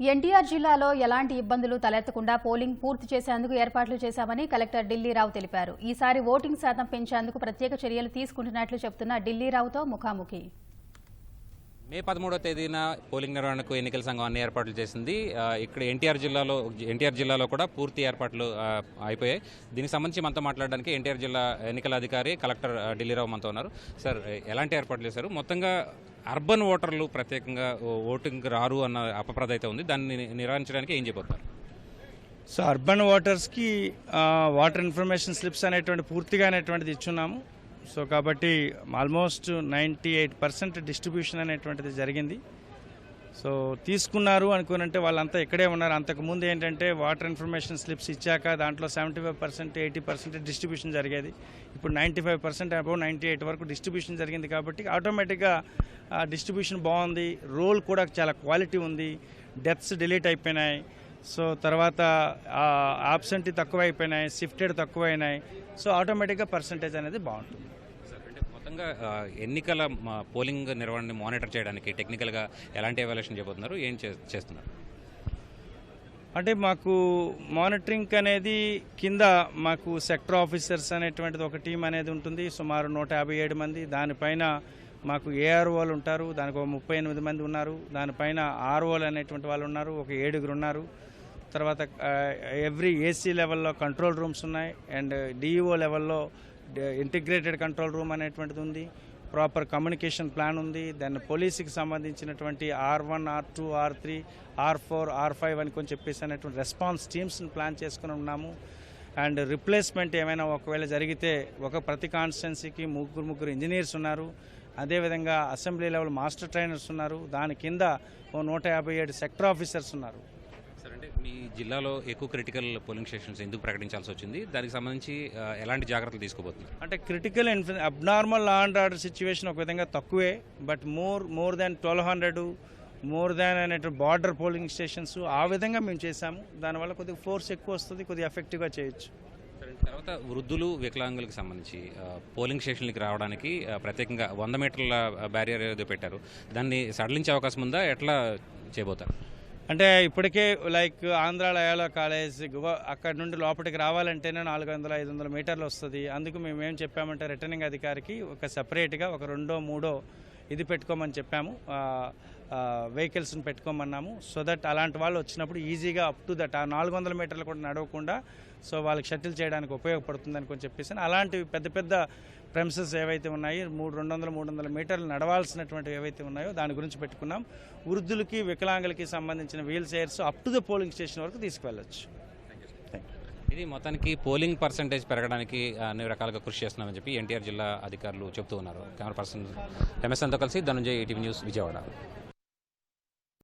ఎన్టీఆర్ జిల్లాలో ఎలాంటి ఇబ్బందులు తలెత్తకుండా పోలింగ్ పూర్తి చేసేందుకు ఏర్పాట్లు చేశామని కలెక్టర్ ఢిల్లీరావు తెలిపారు. ఈసారి ఓటింగ్ శాతం పెంచేందుకు ప్రత్యేక చర్యలు తీసుకుంటున్నట్లు చెబుతున్న ఢిల్లీరావుతో ముఖాముఖి. మే పదమూడవ తేదీన పోలింగ్ నిర్వహణకు ఎన్నికల సంఘం అన్ని ఏర్పాట్లు చేసింది. ఇక్కడ ఎన్టీఆర్ జిల్లాలో ఎన్టీఆర్ జిల్లాలో కూడా పూర్తి ఏర్పాట్లు అయిపోయాయి. దీనికి సంబంధించి మనతో మాట్లాడడానికి ఎన్టీఆర్ జిల్లా ఎన్నికల అధికారి కలెక్టర్ ఢిల్లీరావు మనతో ఉన్నారు. సార్ ఎలాంటి ఏర్పాట్లు చేశారు? మొత్తంగా అర్బన్ ఓటర్లు ప్రత్యేకంగా ఓటింగ్ రారు అన్న అపప్రద అయితే ఉంది. దాన్ని నిర్వహించడానికి నివారించడానికి ఏం చెప్పారు సో అర్బన్ వాటర్స్కి వాటర్ ఇన్ఫర్మేషన్ స్లిప్స్ అనేటువంటి పూర్తిగా అనేటువంటిది ఇచ్చున్నాము. సో కాబట్టి almost ninety eight percent distribution అనేటువంటిది జరిగింది. సో తీసుకున్నారు అనుకునంటే వాళ్ళంతా ఇక్కడే ఉన్నారు. అంతకుముందు ఏంటంటే వాటర్ ఇన్ఫర్మేషన్ స్లిప్స్ ఇచ్చాక దాంట్లో seventy five percent eighty percent distribution జరిగేది. ఇప్పుడు ninety five percent above ninety eight వరకు డిస్ట్రిబ్యూషన్ జరిగింది కాబట్టి ఆటోమేటిక్గా డిస్ట్రిబ్యూషన్ బాగుంది. రోల్ కూడా చాలా క్వాలిటీ ఉంది. డెత్స్ డిలీట్ అయిపోయినాయి. సో తర్వాత ఆబ్సెంటీ తక్కువ అయిపోయినాయి షిఫ్టెడ్ తక్కువ అయినాయి సో ఆటోమేటిక్గా పర్సంటేజ్ అనేది బాగుంటుంది. మొత్తంగా ఎన్నికల పోలింగ్ నిర్వహణని మానిటర్ చేయడానికి టెక్నికల్గా ఎలాంటి ఎవాల్యుయేషన్ చేయబోతున్నారు ఏం చే- చేస్తున్నారు? అంటే మాకు మానిటరింగ్ అనేది కింద మాకు సెక్టర్ ఆఫీసర్స్ అనేటువంటిది ఒక టీం అనేది ఉంటుంది. సుమారు నూట యాభై ఏడు మంది. దానిపైన మాకు ఏఆర్ఓలు ఉంటారు. దానికి ఒక ముప్పై ఎనిమిది మంది ఉన్నారు. దానిపైన ఆర్ఓలు అనేటువంటి వాళ్ళు ఉన్నారు. ఒక ఏడుగురు ఉన్నారు. తర్వాత ఎవ్రీ ఏసీ లెవెల్లో కంట్రోల్ రూమ్స్ ఉన్నాయి. అండ్ డిఈఓ లెవెల్లో ఇంటిగ్రేటెడ్ కంట్రోల్ రూమ్ అనేటువంటిది ఉంది. ప్రాపర్ కమ్యూనికేషన్ ప్లాన్ ఉంది. దాన్ని పోలీసుకి సంబంధించినటువంటి R one R two R three R four R five అని కొంచెం చెప్పేసి అనేటువంటి రెస్పాన్స్ టీమ్స్ని ప్లాన్ చేసుకుని ఉన్నాము. అండ్ రిప్లేస్మెంట్ ఏమైనా ఒకవేళ జరిగితే ఒక ప్రతి కాన్స్టిట్యున్సీకి ముగ్గురు ముగ్గురు ఇంజనీర్స్ ఉన్నారు. అదేవిధంగా అసెంబ్లీ లెవెల్ మాస్టర్ ట్రైనర్స్ ఉన్నారు. దాని కింద ఓ నూట యాభై ఏడు సెక్టర్ ఆఫీసర్స్ ఉన్నారు. సార్ అంటే మీ జిల్లాలో ఎక్కువ క్రిటికల్ పోలింగ్ స్టేషన్స్ ఎందుకు ప్రకటించాల్సి వచ్చింది? దానికి సంబంధించి ఎలాంటి జాగ్రత్తలు తీసుకోబోతున్నారు? అంటే critical abnormal law and order situation ఒక విధంగా తక్కువే but more more than twelve hundred more than అనేటువంటి బార్డర్ పోలింగ్ స్టేషన్స్ ఆ విధంగా మేము చేశాము. దానివల్ల కొద్దిగా ఫోర్స్ ఎక్కువ వస్తుంది కొద్దిగా ఎఫెక్టివ్గా చేయొచ్చు. తర్వాత వృద్ధులు వికలాంగులకు సంబంధించి పోలింగ్ స్టేషన్లకి రావడానికి ప్రత్యేకంగా వంద మీటర్ల బ్యారియర్ ఏదో పెట్టారు. దాన్ని సడలించే అవకాశం ఉందా? ఎట్లా చేయబోతారు? అంటే ఇప్పటికే లైక్ ఆంధ్ర లయాలో కాలేజ్ అక్కడ నుండి లోపలికి రావాలంటేనే నాలుగు వందల ఐదు వందల మీటర్లు వస్తుంది. అందుకు మేము ఏం చెప్పామంటే రిటర్నింగ్ అధికారికి ఒక సపరేట్గా ఒక రెండో మూడో ఇది పెట్టుకోమని చెప్పాము. వెహికల్స్ని పెట్టుకోమన్నాము. సో దట్ అలాంటి వాళ్ళు వచ్చినప్పుడు ఈజీగా అప్ టు దట్ ఆ నాలుగు వందల మీటర్లు కూడా నడవకుండా సో వాళ్ళకి షటిల్ చేయడానికి ఉపయోగపడుతుందని కొంచెం చెప్పేసి అలాంటివి పెద్ద పెద్ద ప్రెమిసెస్ ఏవైతే ఉన్నాయి మూడు రెండు వందల మూడు వందల మీటర్లు నడవాల్సినటువంటివి ఏవైతే ఉన్నాయో దాని గురించి పెట్టుకున్నాం. వృద్ధులకి వికలాంగులకి సంబంధించిన wheelchairs up to the polling station వరకు తీసుకువెళ్ళచ్చు. ఇది మొత్తానికి పోలింగ్ పర్సంటేజ్ పెరగడానికి అన్ని రకాలుగా కృషి చేస్తున్నామని చెప్పి ఎన్టీఆర్ జిల్లా అధికారులు చెబుతూ ఉన్నారు. కెమెరా పర్సన్ ఎంఎస్ఎన్తో కలిసి ధనుంజయ్ ఈటీవీ న్యూస్ విజయవాడ.